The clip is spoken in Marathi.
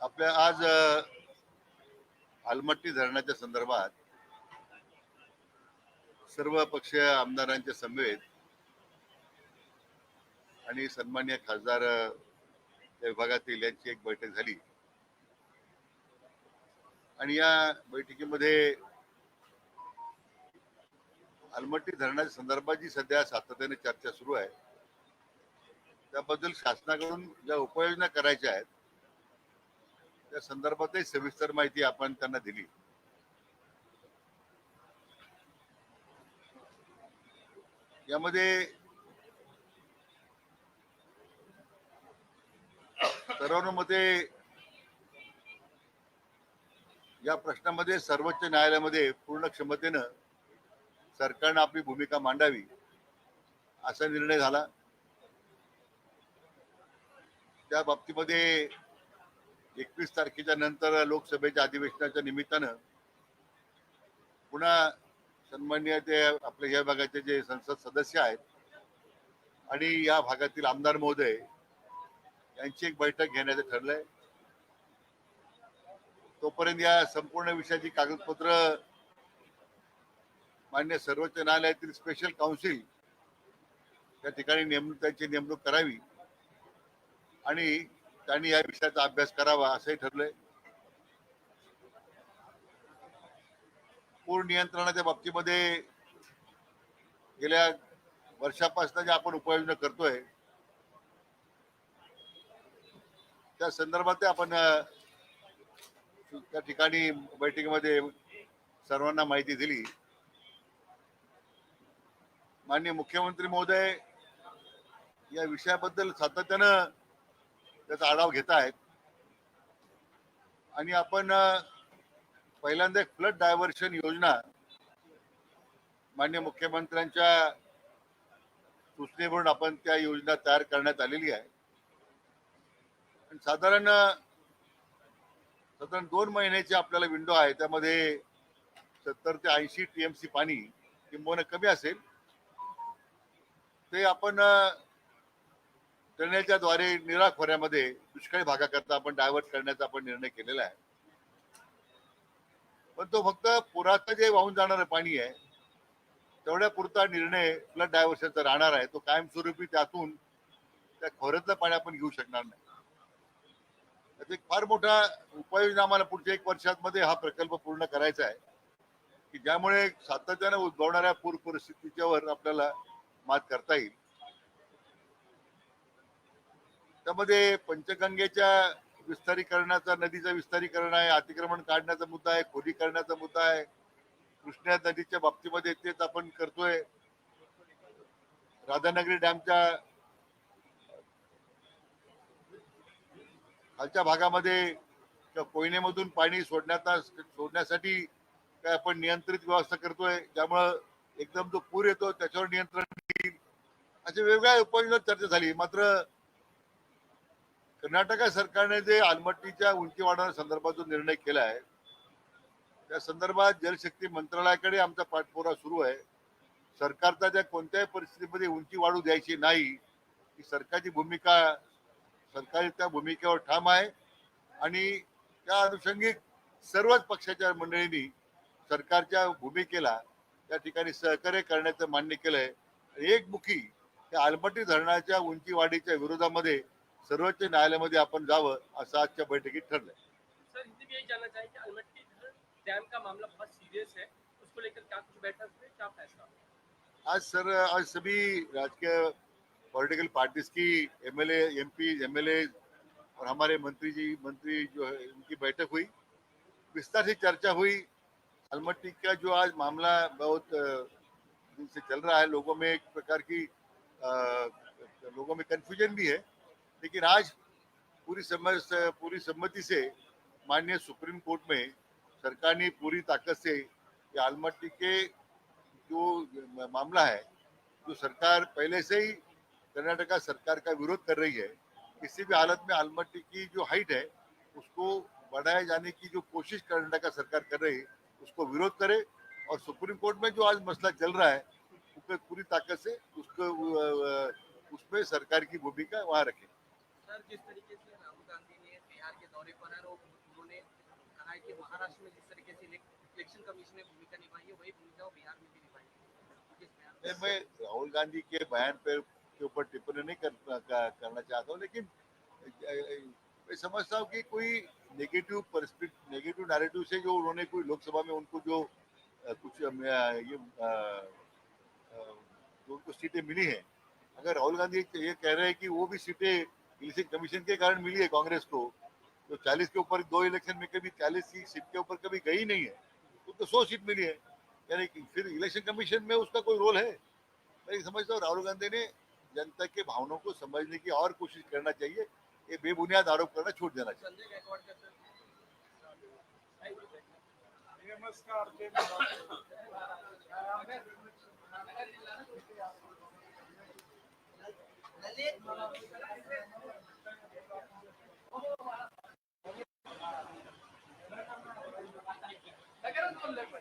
आपल्या आज आलमट्टी धरणाच्या संदर्भात सर्व पक्षीय आमदारांच्या समवेत आणि सन्मान्य खासदार त्या विभागातील यांची एक बैठक झाली. आणि या बैठकीमध्ये आलमट्टी धरणाच्या संदर्भात जी सध्या सातत्याने चर्चा सुरू आहे त्याबद्दल शासनाकडून ज्या उपाययोजना करायच्या आहेत त्या संदर्भातही सविस्तर माहिती आपण त्यांना दिली. यामध्ये सर्वांमध्ये या प्रश्नामध्ये सर्वोच्च न्यायालयामध्ये पूर्ण क्षमतेनं सरकारनं आपली भूमिका मांडावी असा निर्णय झाला. त्या बाबतीमध्ये एकवीस तारखेच्या नंतर लोकसभेच्या अधिवेशनाच्या निमित्तानं पुन्हा सन्मान्य ते आपल्या या भागाचे जे संसद सदस्य आहेत आणि या भागातील आमदार महोदय यांची एक बैठक घेण्याचं ठरलंय. तोपर्यंत या संपूर्ण विषयाची कागदपत्र मान्य सर्वोच्च न्यायालयातील स्पेशल काउन्सिल त्या ठिकाणी नेमणूक त्यांची नेमणूक करावी आणि त्यांनी या विषयाचा अभ्यास करावा असंही ठरलंय. पूर नियंत्रणाच्या बाबतीमध्ये गेल्या वर्षापासून जे आपण उपाययोजना करतोय त्या संदर्भात आपण त्या ठिकाणी बैठकीमध्ये सर्वांना माहिती दिली. माननीय मुख्यमंत्री महोदय या विषयाबद्दल सातत्यानं त्याचा आढावा घेत आहेत. आणि आपण पहिल्यांदा एक फ्लड डायव्हर्शन योजना मान्य मुख्यमंत्र्यांच्या सूचनेवरून आपण त्या योजना तयार करण्यात आलेली आहे. आणि साधारण साधारण दोन महिन्याची आपल्याला विंडो आहे. त्यामध्ये सत्तर ते ऐंशी टीएमसी पाणी किंबहुना कमी असेल. ते आपण करण्याच्या द्वारे निरा खोऱ्यामध्ये दुष्काळी भागाकरता आपण डायव्हर्ट करण्याचा आपण निर्णय केलेला आहे. पण तो फक्त पुराचं जे वाहून जाणारं पाणी आहे तेवढ्या पुरता निर्णय फ्लड डायव्हर्शनचा राहणार आहे. तो कायमस्वरूपी त्यातून त्या खोऱ्यातलं पाणी आपण घेऊ शकणार नाही. त्याचा एक फार मोठा उपाययोजना आम्हाला पुढच्या एक वर्षामध्ये हा प्रकल्प पूर्ण करायचा आहे. की ज्यामुळे सातत्याने उद्भवणाऱ्या पूर परिस्थितीच्यावर आपल्याला मात करता येईल. त्यामध्ये पंचगंगेच्या विस्तारीकरणाचा नदीचं विस्तारीकरण आहे अतिक्रमण काढण्याचा मुद्दा आहे खोली करण्याचा मुद्दा आहे. कृष्णा नदीच्या बाबतीमध्ये तेच आपण करतोय. राधानगरी डॅमच्या खालच्या भागामध्ये कोयनेमधून पाणी सोडण्याचा सोडण्यासाठी काय आपण नियंत्रित व्यवस्था करतोय ज्यामुळं एकदम जो पूर येतो त्याच्यावर नियंत्रण येईल. अशा वेगवेगळ्या उपाययोजना चर्चा झाली. मात्र कर्नाटक सरकारने जे आलमट्टीच्या उंची वाढवण्या संदर्भात जो निर्णय केला आहे त्या संदर्भात जलशक्ती मंत्रालयाकडे आमचा पाठपुरा सुरू आहे. सरकारचा त्या कोणत्याही परिस्थितीमध्ये उंची वाढू द्यायची नाही ही सरकारची भूमिका सरकारी त्या भूमिकेवर ठाम आहे. आणि त्या अनुषंगिक सर्वच पक्षाच्या मंडळींनी सरकारच्या भूमिकेला त्या ठिकाणी सहकार्य करण्याचं मान्य केलं आहे एकमुखी त्या आलमट्टी धरणाच्या उंची वाढीच्या विरोधामध्ये सर्वोच्च न्यायालयामध्ये आपण जावं असं आजच्या बैठकीत ठरलंय. सर हिंदी में यही जानना चाहेंगे अलमट्टी डैम का मामला बहुत सीरियस है उसको लेकर क्या कुछ बैठक हुई क्या फैसला? हुआ? आज सर आज सभी राजकीय पॉलिटिकल पार्टीज़ की एमएलए एमपी एमएलए और हमारे मंत्री जी मंत्री जो है उनकी बैठक हुई। विस्तार से चर्चा हुई। अलमट्टी का जो आज मामला बहुत दिन से चल रहा है लोगों में एक प्रकार की अ, लोगों में कंफ्यूजन भी है। लेकिन आज पूरी सम्मति से पूरी सम्मति से माननीय सुप्रीम कोर्ट में सरकार ने पूरी ताकत से ये आलमट्टी के जो मामला है, जो सरकार पहले से ही कर्नाटका सरकार का विरोध कर रही है, किसी भी हालत में आलमट्टी की जो हाइट है, उसको बढ़ाए जाने की जो कोशिश कर्नाटका सरकार कर रही है, उसको विरोध करे और सुप्रीम कोर्ट में जो आज मसला चल रहा है उसको पूरी ताकत से उसको उसमें सरकार की भूमिका वहाँ रखे। सर जिस तरीके से राहुल गांधी ने बिहार के दौरे पर है और उन्होंने कहा है कि महाराष्ट्र में जिस तरीके से इलेक्शन कमीशन ने भूमिका निभाई है वही भूमिका बिहार में भी निभाई मैं? राहुल गांधी के बयान पर के ऊपर टिप्पणी नहीं कर, कर, करना चाहता हूँ लेकिन मैं समझता हूँ कि कोई नेगेटिव परस्पेक्ट नेगेटिव नैरेटिव से जो उन्होंने कोई लोकसभा में उनको जो कुछ ये अ, अ, जो उनको सीटें मिली हैं अगर राहुल गांधी ये कह रहे हैं कि वो भी सीटें इलेक्शन कमीशन के कारण मिली है कांग्रेस को तो 40 के ऊपर दो इलेक्शन में कभी 40 की सीट के ऊपर कभी गई नहीं है तो, तो 100 सीट मिली है। यानी कि फिर इलेक्शन कमीशन में उसका कोई रोल है? मैं समझता हूँ राहुल गांधी ने जनता के भावनाओं को समझने की और कोशिश करना चाहिए ये बेबुनियाद आरोप करना छोड़ देना चाहिए। नमस्कार. Dónde fue? Pues.